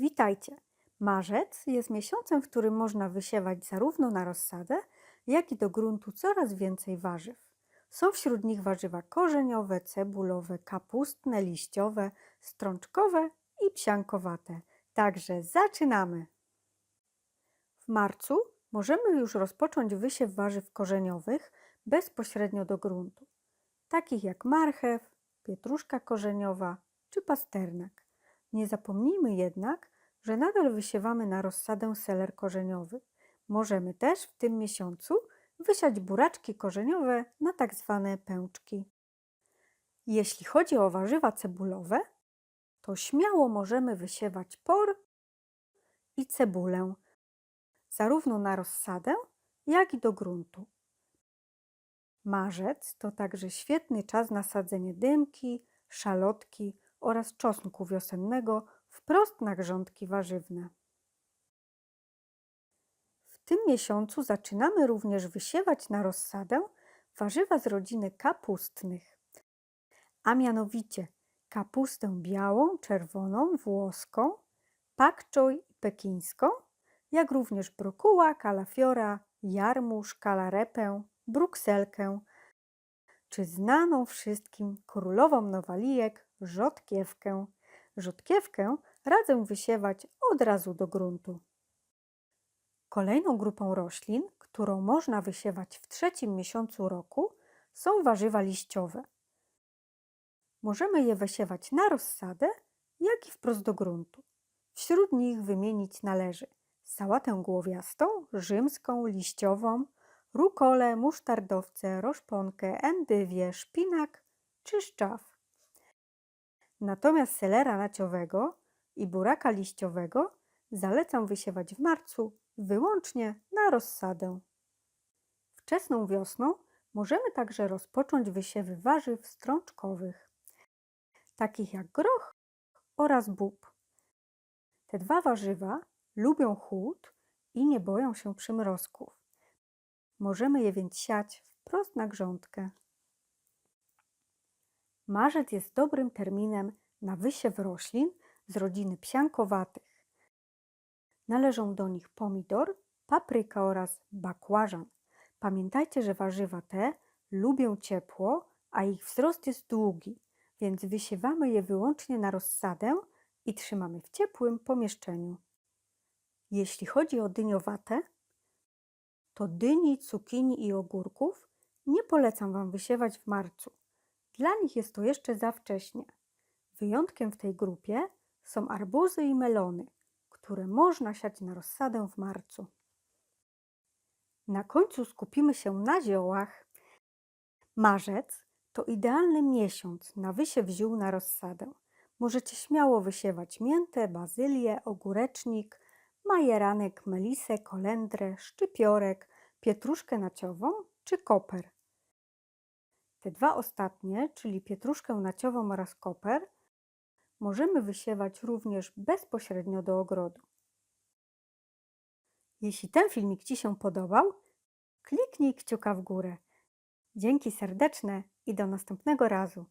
Witajcie! Marzec jest miesiącem, w którym można wysiewać zarówno na rozsadę, jak i do gruntu coraz więcej warzyw. Są wśród nich warzywa korzeniowe, cebulowe, kapustne, liściowe, strączkowe i psiankowate. Także zaczynamy! W marcu możemy już rozpocząć wysiew warzyw korzeniowych bezpośrednio do gruntu, takich jak marchew, pietruszka korzeniowa czy pasternak. Nie zapomnijmy jednak, że nadal wysiewamy na rozsadę seler korzeniowy. Możemy też w tym miesiącu wysiać buraczki korzeniowe na tak zwane pęczki. Jeśli chodzi o warzywa cebulowe, to śmiało możemy wysiewać por i cebulę, zarówno na rozsadę, jak i do gruntu. Marzec to także świetny czas na sadzenie dymki, szalotki oraz czosnku wiosennego wprost na grządki warzywne. W tym miesiącu zaczynamy również wysiewać na rozsadę warzywa z rodziny kapustnych, a mianowicie kapustę białą, czerwoną, włoską, pak i pekińską, jak również brokuła, kalafiora, jarmuż, kalarepę, brukselkę, czy znaną wszystkim królową nowalijek rzodkiewkę. Rzodkiewkę radzę wysiewać od razu do gruntu. Kolejną grupą roślin, którą można wysiewać w trzecim miesiącu roku, są warzywa liściowe. Możemy je wysiewać na rozsadę, jak i wprost do gruntu. Wśród nich wymienić należy sałatę głowiastą, rzymską, liściową, rukole, musztardowce, roszponkę, endywię, szpinak czy szczaw. Natomiast selera naciowego i buraka liściowego zalecam wysiewać w marcu wyłącznie na rozsadę. Wczesną wiosną możemy także rozpocząć wysiewy warzyw strączkowych, takich jak groch oraz bób. Te dwa warzywa lubią chłód i nie boją się przymrozków. Możemy je więc siać wprost na grządkę. Marzec jest dobrym terminem na wysiew roślin z rodziny psiankowatych. Należą do nich pomidor, papryka oraz bakłażan. Pamiętajcie, że warzywa te lubią ciepło, a ich wzrost jest długi, więc wysiewamy je wyłącznie na rozsadę i trzymamy w ciepłym pomieszczeniu. Jeśli chodzi o dyniowate, to dyni, cukinii i ogórków nie polecam Wam wysiewać w marcu. Dla nich jest to jeszcze za wcześnie. Wyjątkiem w tej grupie są arbuzy i melony, które można siać na rozsadę w marcu. Na końcu skupimy się na ziołach. Marzec to idealny miesiąc na wysiew ziół na rozsadę. Możecie śmiało wysiewać miętę, bazylię, ogórecznik, majeranek, melisę, kolendrę, szczypiorek, pietruszkę naciową czy koper. Te dwa ostatnie, czyli pietruszkę naciową oraz koper, możemy wysiewać również bezpośrednio do ogrodu. Jeśli ten filmik Ci się podobał, kliknij kciuka w górę. Dzięki serdeczne i do następnego razu.